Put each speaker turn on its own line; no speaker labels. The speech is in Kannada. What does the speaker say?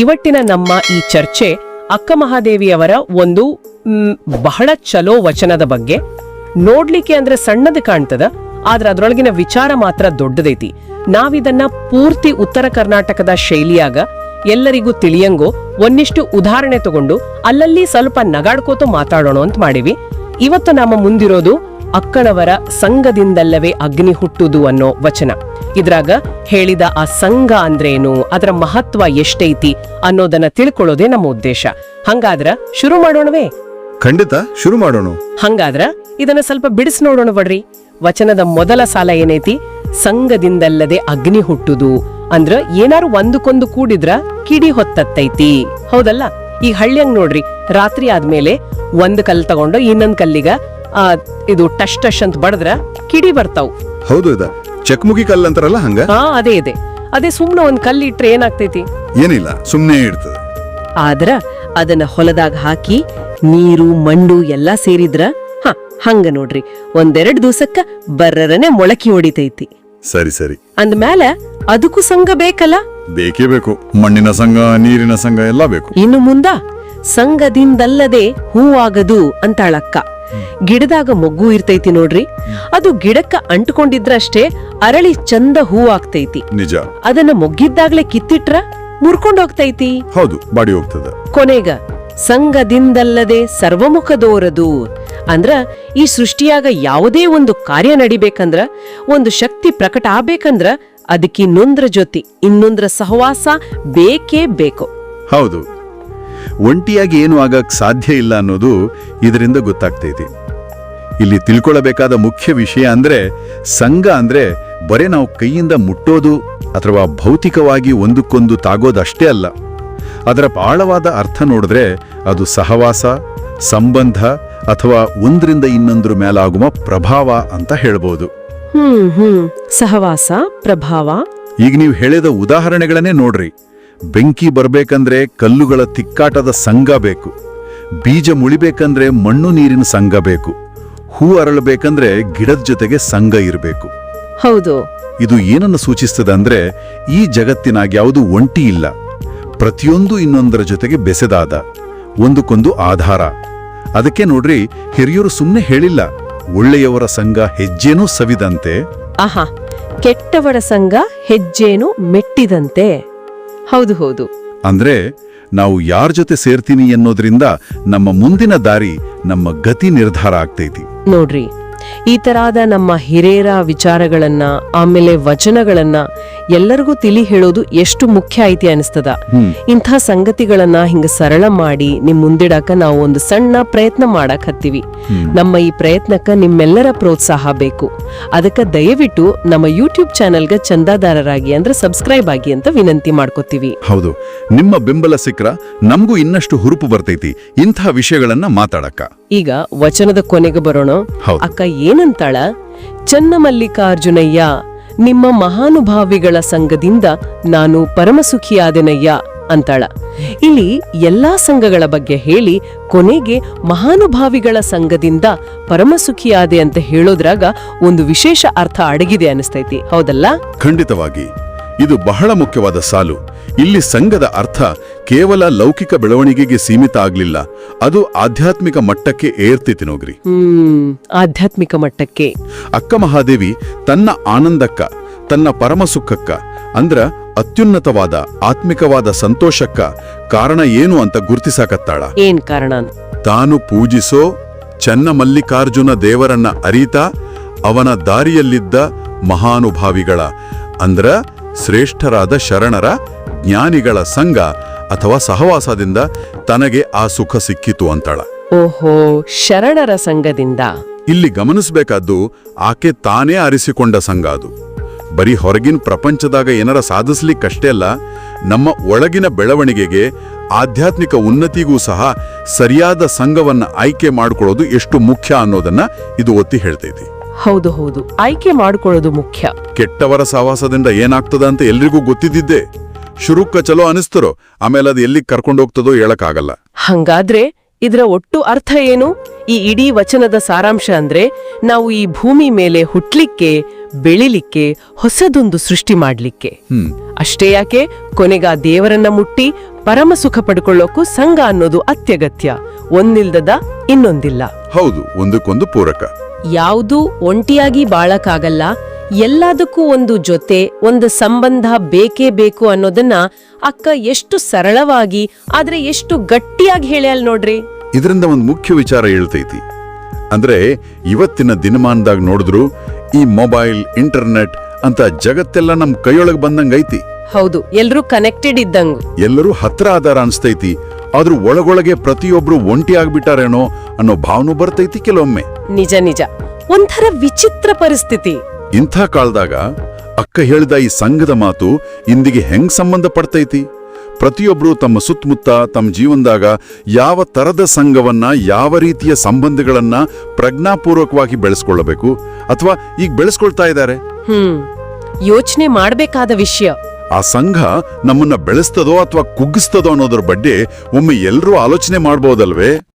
ಇವತ್ತಿನ ನಮ್ಮ ಈ ಚರ್ಚೆ ಅಕ್ಕ ಮಹಾದೇವಿಯವರ ಒಂದು ಬಹಳ ಚಲೋ ವಚನದ ಬಗ್ಗೆ. ನೋಡ್ಲಿಕ್ಕೆ ಅಂದ್ರೆ ಸಣ್ಣದು ಕಾಣ್ತದ, ಆದ್ರೆ ಅದರೊಳಗಿನ ವಿಚಾರ ಮಾತ್ರ ದೊಡ್ಡದೈತಿ. ನಾವಿದನ್ನ ಪೂರ್ತಿ ಉತ್ತರ ಕರ್ನಾಟಕದ ಶೈಲಿಯಾಗ, ಎಲ್ಲರಿಗೂ ತಿಳಿಯಂಗೋ, ಒಂದಿಷ್ಟು ಉದಾಹರಣೆ ತಗೊಂಡು, ಅಲ್ಲಲ್ಲಿ ಸ್ವಲ್ಪ ನಗಾಡ್ಕೋತ ಮಾತಾಡೋಣ ಅಂತ ಮಾಡಿವಿ. ಇವತ್ತು ನಮ್ಮ ಮುಂದಿರೋದು ಅಕ್ಕನವರ ಸಂಘದಿಂದಲ್ಲವೇ ಅಗ್ನಿ ಹುಟ್ಟುದು ಅನ್ನೋ ವಚನ. ಇದ್ರಾಗ ಹೇಳಿದ ಆ ಸಂಘ ಅಂದ್ರೇನು? ಅದರ ಮಹತ್ವ ಎಷ್ಟೈತಿ ಅನ್ನೋದನ್ನ ತಿಳ್ಕೊಳ್ಳೋದೇ ನಮ್ಮ ಉದ್ದೇಶ. ಹಂಗಾದ್ರ ಶುರು ಮಾಡೋಣವೇ?
ಖಂಡಿತ ಶುರು ಮಾಡೋಣ.
ಹಂಗಾದ್ರ ಇದನ್ನ ಸ್ವಲ್ಪ ಬಿಡಿಸ್ ನೋಡೋಣ ಬಡ್ರಿ. ವಚನದ ಮೊದಲ ಸಾಲ ಏನೈತಿ? ಸಂಘದಿಂದಲ್ಲದೆ ಅಗ್ನಿ ಹುಟ್ಟುದು. ಅಂದ್ರ ಏನಾರು ಒಂದಕ್ಕೊಂದು ಕೂಡಿದ್ರ ಕಿಡಿ ಹೊತ್ತತ್ತೈತಿ. ಹೌದಲ್ಲ? ಈ ಹಳ್ಳಿಯಂಗ್ ನೋಡ್ರಿ ರಾತ್ರಿ ಆದ್ಮೇಲೆ ಒಂದ್ ಕಲ್ ತಗೊಂಡು ಇನ್ನೊಂದ್ ಕಲ್ಲಿಗ ಇದು ಟಶ್ ಟಶ್ ಅಂತ ಬಡದ್ರ ಕಿಡಿ ಬರ್ತಾವ್.
ಹೌದು ಇದ. ಚಕ್ಮುಗಿ ಕಲ್ಲು ಅಂತಾರಲ್ಲ ಹಂಗ?
ಹಾ ಅದೇ ಇದೆ ಅದೇ ಸುಮ್ನೆ ಒಂದ್ ಕಲ್ಲು ಇಟ್ರೆ ಏನಾಗ್ತೈತಿ?
ಏನಿಲ್ಲ ಸುಮ್ನೆ ಇಡ್ತದೆ
ಆದ್ರ ಅದನ್ನ ಹೊಲದಾಗ ಹಾಕಿ ನೀರು ಮಣ್ಣು ಎಲ್ಲಾ ಸೇರಿದ್ರ ಹಾ ಹಂಗ ನೋಡ್ರಿ. ಒಂದೆರಡ್ ದಿವಸಕ್ಕ ಬರ್ರರನೆ ಮೊಳಕೆ ಹೊಡಿತೈತಿ.
ಸರಿ ಸರಿ.
ಅಂದ್ಮ್ಯಾಲ ಅದಕ್ಕೂ ಸಂಘ ಬೇಕಲ್ಲ?
ಬೇಕೇ ಬೇಕು. ಮಣ್ಣಿನ ಸಂಘ ನೀರಿನ ಸಂಘ ಎಲ್ಲ ಬೇಕು.
ಇನ್ನು ಮುಂದ ಸಂಘದಿಂದಲ್ಲದೆ ಹೂವಾಗದು ಅಂತಾಳಕ್ಕ. ಗಿಡದಾಗ ಮೊಗ್ಗು ಇರ್ತೈತಿ ನೋಡ್ರಿ. ಅದು ಗಿಡಕ್ಕ ಅಂಟ್ಕೊಂಡಿದ್ರಷ್ಟೇ ಅರಳಿ ಚಂದ ಹೂ ಆಗ್ತೈತಿ.
ನಿಜ.
ಅದನ್ನ ಮೊಗ್ಗಿದ್ದಾಗ್ಲೇ ಕಿತ್ತಿಟ್ರ ಮುರ್ಕೊಂಡೋಗ್ತೈತಿ
ಹೌದು ಬಾಡಿ ಹೋಗ್ತದ.
ಕೊನೆಗ ಸಂಘದಿಂದಲ್ಲದೆ ಸರ್ವಮುಖದೋರದು ಅಂದ್ರ ಈ ಸೃಷ್ಟಿಯಾಗ ಯಾವುದೇ ಒಂದು ಕಾರ್ಯ ನಡಿಬೇಕಂದ್ರ ಒಂದು ಶಕ್ತಿ ಪ್ರಕಟ ಆಗ್ಬೇಕಂದ್ರ ಅದಕ್ಕೆ ಇನ್ನೊಂದ್ರ ಜೊತೆ ಇನ್ನೊಂದ್ರ ಸಹವಾಸ ಬೇಕೇ ಬೇಕು.
ಹೌದು. ಒಂಟಿಯಾಗಿ ಏನು ಆಗಕ್ಕೆ ಸಾಧ್ಯ ಇಲ್ಲ ಅನ್ನೋದು ಇದರಿಂದ ಗೊತ್ತಾಗ್ತೈತಿ. ಇಲ್ಲಿ ತಿಳ್ಕೊಳ್ಳಬೇಕಾದ ಮುಖ್ಯ ವಿಷಯ ಅಂದ್ರೆ ಸಂಘ ಅಂದ್ರೆ ಬರೇ ನಾವು ಕೈಯಿಂದ ಮುಟ್ಟೋದು ಅಥವಾ ಭೌತಿಕವಾಗಿ ಒಂದಕ್ಕೊಂದು ತಾಗೋದಷ್ಟೇ ಅಲ್ಲ. ಅದರ ಆಳವಾದ ಅರ್ಥ ನೋಡಿದ್ರೆ ಅದು ಸಹವಾಸ ಸಂಬಂಧ ಅಥವಾ ಒಂದರಿಂದ ಇನ್ನೊಂದ್ರ ಮೇಲಾಗುವ ಪ್ರಭಾವ ಅಂತ ಹೇಳ್ಬೋದು.
ಹ್ಮ್ ಹ್ಮ್ ಸಹವಾಸ ಪ್ರಭಾವ.
ಈಗ ನೀವು ಹೇಳಿದ ಉದಾಹರಣೆಗಳನ್ನೇ ನೋಡ್ರಿ. ಬೆಂಕಿ ಬರಬೇಕಂದ್ರೆ ಕಲ್ಲುಗಳ ತಿಕ್ಕಾಟದ ಸಂಘ ಬೇಕು. ಬೀಜ ಮುಳಿಬೇಕಂದ್ರೆ ಮಣ್ಣು ನೀರಿನ ಸಂಘ ಬೇಕು. ಹೂ ಅರಳಬೇಕಂದ್ರೆ ಗಿಡದ ಜೊತೆಗೆ ಸಂಘ ಇರಬೇಕು.
ಹೌದು.
ಇದು ಏನನ್ನು ಸೂಚಿಸ್ತದಂದ್ರೆ ಈ ಜಗತ್ತಿನಾಗ ಯಾವುದು ಒಂಟಿ ಇಲ್ಲ. ಪ್ರತಿಯೊಂದು ಇನ್ನೊಂದರ ಜೊತೆಗೆ ಬೆಸೆದಾದ ಒಂದಕ್ಕೊಂದು ಆಧಾರ. ಅದಕ್ಕೆ ನೋಡ್ರಿ ಹಿರಿಯರು ಸುಮ್ಮನೆ ಹೇಳಿಲ್ಲ ಒಳ್ಳೆಯವರ ಸಂಘ ಹೆಜ್ಜೇನೂ ಸವಿದಂತೆ.
ಆಹಾ ಕೆಟ್ಟವರ ಸಂಘ ಹೆಜ್ಜೇನು ಮೆಟ್ಟಿದಂತೆ. ಹೌದು ಹೌದು.
ಅಂದ್ರೆ ನಾವು ಯಾರ ಜೊತೆ ಸೇರ್ತೀನಿ ಅನ್ನೋದ್ರಿಂದ ನಮ್ಮ ಮುಂದಿನ ದಾರಿ ನಮ್ಮ ಗತಿ ನಿರ್ಧಾರ ಆಗ್ತೈತಿ.
ನೋಡ್ರಿ ಈ ತರಾದ ನಮ್ಮ ಹಿರೇರ ವಿಚಾರಗಳನ್ನ ಆಮೇಲೆ ವಚನಗಳನ್ನ ಎಲ್ಲರಿಗೂ ತಿಳಿ ಹೇಳೋದು ಎಷ್ಟು ಮುಖ್ಯ ಐತಿ ಅನಿಸ್ತದ. ಇಂಥ ಸಂಗತಿಗಳನ್ನ ಹಿಂಗ ಸರಳ ಮಾಡಿ ನಿಮ್ ಮುಂದಿಡಾಕ ನಾವು ಒಂದು ಸಣ್ಣ ಪ್ರಯತ್ನ ಮಾಡಕ್ ಹತ್ತೀವಿ. ನಮ್ಮ ಈ ಪ್ರಯತ್ನಕ್ಕ ನಿಮ್ಮೆಲ್ಲರ ಪ್ರೋತ್ಸಾಹ ಬೇಕು. ಅದಕ್ಕ ದಯವಿಟ್ಟು ನಮ್ಮ ಯೂಟ್ಯೂಬ್ ಚಾನೆಲ್ಗೆ ಚಂದಾದಾರರಾಗಿ ಅಂದ್ರೆ ಸಬ್ಸ್ಕ್ರೈಬ್ ಆಗಿ ಅಂತ ವಿನಂತಿ ಮಾಡ್ಕೋತೀವಿ.
ಹೌದು. ನಿಮ್ಮ ಬೆಂಬಲ ಸಿಕ್ರ ನಮಗೂ ಇನ್ನಷ್ಟು ಹುರುಪು ಬರ್ತೈತಿ. ಇಂಥ ವಿಷಯಗಳನ್ನ ಮಾತಾಡಕ
ಈಗ ವಚನದ ಕೊನೆಗೆ ಬರೋಣ. ಅಕ್ಕ ಏನಂತಾಳ? ಚನ್ನಮಲ್ಲಿಕಾರ್ಜುನಯ್ಯ ನಿಮ್ಮ ಮಹಾನುಭಾವಿಗಳ ಸಂಘದಿಂದ ನಾನು ಪರಮಸುಖಿಯಾದನಯ್ಯ ಅಂತಾಳ. ಇಲ್ಲಿ ಎಲ್ಲಾ ಸಂಘಗಳ ಬಗ್ಗೆ ಹೇಳಿ ಕೊನೆಗೆ ಮಹಾನುಭಾವಿಗಳ ಸಂಘದಿಂದ ಪರಮಸುಖಿಯಾದೆ ಅಂತ ಹೇಳೋದ್ರಾಗ ಒಂದು ವಿಶೇಷ ಅರ್ಥ ಅಡಗಿದೆ ಅನಿಸ್ತೈತಿ ಹೌದಲ್ಲ?
ಖಂಡಿತವಾಗಿ. ಇದು ಬಹಳ ಮುಖ್ಯವಾದ ಸಾಲು. ಇಲ್ಲಿ ಸಂಘದ ಅರ್ಥ ಕೇವಲ ಲೌಕಿಕ ಬೆಳವಣಿಗೆಗೆ ಸೀಮಿತ ಆಗ್ಲಿಲ್ಲ. ಅದು ಆಧ್ಯಾತ್ಮಿಕ ಮಟ್ಟಕ್ಕೆ ಏರ್ತಿತಿ ನೋಗ್ರಿ
ಆಧ್ಯಾತ್ಮಿಕ ಮಟ್ಟಕ್ಕೆ.
ಅಕ್ಕ ಮಹಾದೇವಿ ತನ್ನ ಆನಂದಕ್ಕ ತನ್ನ ಪರಮ ಸುಖಕ್ಕ ಅಂದ್ರ ಅತ್ಯುನ್ನತವಾದ ಆತ್ಮಿಕವಾದ ಸಂತೋಷಕ್ಕ ಕಾರಣ ಏನು ಅಂತ ಗುರ್ತಿಸಾಕತ್ತಾಳ.
ಏನ್ ಕಾರಣ?
ತಾನು ಪೂಜಿಸೋ ಚನ್ನಮಲ್ಲಿಕಾರ್ಜುನ ದೇವರನ್ನ ಅರಿತ ಅವನ ದಾರಿಯಲ್ಲಿದ್ದ ಮಹಾನುಭಾವಿಗಳ ಅಂದ್ರ ಶ್ರೇಷ್ಠರಾದ ಶರಣರ ಜ್ಞಾನಿಗಳ ಸಂಘ ಅಥವಾ ಸಹವಾಸದಿಂದ ತನಗೆ ಆ ಸುಖ ಸಿಕ್ಕಿತು ಅಂತಾಳ.
ಓಹೋ ಶರಣರ ಸಂಘದಿಂದ.
ಇಲ್ಲಿ ಗಮನಿಸಬೇಕಾದ್ದು ಆಕೆ ತಾನೇ ಆರಿಸಿಕೊಂಡ ಸಂಘ ಅದು. ಬರೀ ಹೊರಗಿನ ಪ್ರಪಂಚದಾಗ ಏನರ ಸಾಧಿಸ್ಲಿಕ್ಕಷ್ಟೇ ಅಲ್ಲ ನಮ್ಮ ಒಳಗಿನ ಬೆಳವಣಿಗೆಗೆ ಆಧ್ಯಾತ್ಮಿಕ ಉನ್ನತಿಗೂ ಸಹ ಸರಿಯಾದ ಸಂಘವನ್ನ ಆಯ್ಕೆ ಮಾಡಿಕೊಳ್ಳೋದು ಎಷ್ಟು ಮುಖ್ಯ ಅನ್ನೋದನ್ನ ಇದು ಒತ್ತಿ ಹೇಳ್ತೈತಿ.
ಹೌದು ಹೌದು. ಆಯ್ಕೆ ಮಾಡಿಕೊಳ್ಳೋದು ಮುಖ್ಯ.
ಕೆಟ್ಟವರ ಸಹವಾಸದಿಂದ ಏನಾಗ್ತದ ಅಂತ ಎಲ್ರಿಗೂ ಗೊತ್ತಿದ್ದಿದ್ದೆ. ಶುರುಕ್ಕ ಚಲೋ ಅನಿಸ್ತರೋ ಆಮೇಲೆ ಅದು ಎಲ್ಲಿಗೆ ಕರ್ಕೊಂಡೋಗ್ತದೋ ಹೇಳಕ್ಕಾಗಲ್ಲ.
ಹಂಗಾದ್ರೆ ಇದರ ಒಟ್ಟು ಅರ್ಥ ಏನು? ಈ ಇಡೀ ವಚನದ ಸಾರಾಂಶ ಅಂದ್ರೆ ನಾವು ಈ ಭೂಮಿ ಮೇಲೆ ಹುಟ್ಲಿಕ್ಕೆ ಬೆಳಿಲಿಕ್ಕೆ ಹೊಸದೊಂದು ಸೃಷ್ಟಿ ಮಾಡ್ಲಿಕ್ಕೆ. ಅಷ್ಟೇ ಯಾಕೆ? ಕೊನೆಗ ದೇವರನ್ನ ಮುಟ್ಟಿ ಪರಮ ಸುಖ ಪಡ್ಕೊಳ್ಳೋಕ್ಕೂ ಸಂಘ ಅನ್ನೋದು ಅತ್ಯಗತ್ಯ. ಒಂದಿಲ್ದದ ಇನ್ನೊಂದಿಲ್ಲ.
ಹೌದು ಒಂದಕ್ಕೊಂದು ಪೂರಕ.
ಯಾವುದು ಒಂಟಿಯಾಗಿ ಬಾಳಕ್ಕಾಗಲ್ಲ ಎಲ್ಲದಕ್ಕೂ ಒಂದು ಜೊತೆ ಒಂದು ಸಂಬಂಧ ಬೇಕೇ ಬೇಕು ಅನ್ನೋದನ್ನ ಅಕ್ಕ ಎಷ್ಟು ಸರಳವಾಗಿ ಆದ್ರೆ ಎಷ್ಟು ಗಟ್ಟಿಯಾಗಿ ಹೇಳ್ಯಾಲ್ ನೋಡ್ರಿ.
ಇದರಿಂದ ಒಂದು ಮುಖ್ಯ ವಿಚಾರ ಹೇಳ್ತೈತಿ. ಅಂದ್ರೆ ಇವತ್ತಿನ ದಿನಮಾನದಾಗ ನೋಡಿದ್ರು ಈ ಮೊಬೈಲ್ ಇಂಟರ್ನೆಟ್ ಅಂತ ಜಗತ್ತೆಲ್ಲ ನಮ್ ಕೈಯೊಳಗೆ ಬಂದಂಗೈತಿ
ಹೌದು ಎಲ್ಲರೂ ಕನೆಕ್ಟೆಡ್ ಇದ್ದಂಗು.
ಎಲ್ಲರೂ ಹತ್ರ ಆಧಾರ ಅನ್ಸ್ತೈತಿ. ಆದ್ರೂ ಒಳಗೊಳಗೆ ಪ್ರತಿಯೊಬ್ರು ಒಂಟಿ ಆಗ್ಬಿಟ್ಟಾರೇನೋ ಅನ್ನೋ ಭಾವನೆ ಬರ್ತೈತಿ ಕೆಲವೊಮ್ಮೆ.
ನಿಜ ನಿಜ. ಒಂಥರ ವಿಚಿತ್ರ ಪರಿಸ್ಥಿತಿ.
ಇಂಥ ಕಾಲದಾಗ ಅಕ್ಕ ಹೇಳಿದ ಈ ಸಂಘದ ಮಾತು ಇಂದಿಗೆ ಹೆಂಗ್ ಸಂಬಂಧ ಪಡ್ತೈತಿ? ಪ್ರತಿಯೊಬ್ರು ತಮ್ಮ ಸುತ್ತಮುತ್ತ ತಮ್ಮ ಜೀವನದಾಗ ಯಾವ ತರದ ಸಂಘವನ್ನ ಯಾವ ರೀತಿಯ ಸಂಬಂಧಗಳನ್ನ ಪ್ರಜ್ಞಾಪೂರ್ವಕವಾಗಿ ಬೆಳೆಸ್ಕೊಳ್ಳಬೇಕು ಅಥವಾ ಈಗ ಬೆಳೆಸ್ಕೊಳ್ತಾ ಇದ್ದಾರೆ?
ಹ್ಮ್ ಯೋಚನೆ ಮಾಡಬೇಕಾದ ವಿಷಯ.
ಆ ಸಂಘ ನಮ್ಮನ್ನ ಬೆಳೆಸ್ತದೋ ಅಥವಾ ಕುಗ್ಗಿಸ್ತದೋ ಅನ್ನೋದ್ರ ಬಗ್ಗೆ ಒಮ್ಮೆ ಎಲ್ಲರೂ ಆಲೋಚನೆ ಮಾಡ್ಬೋದಲ್ವೇ?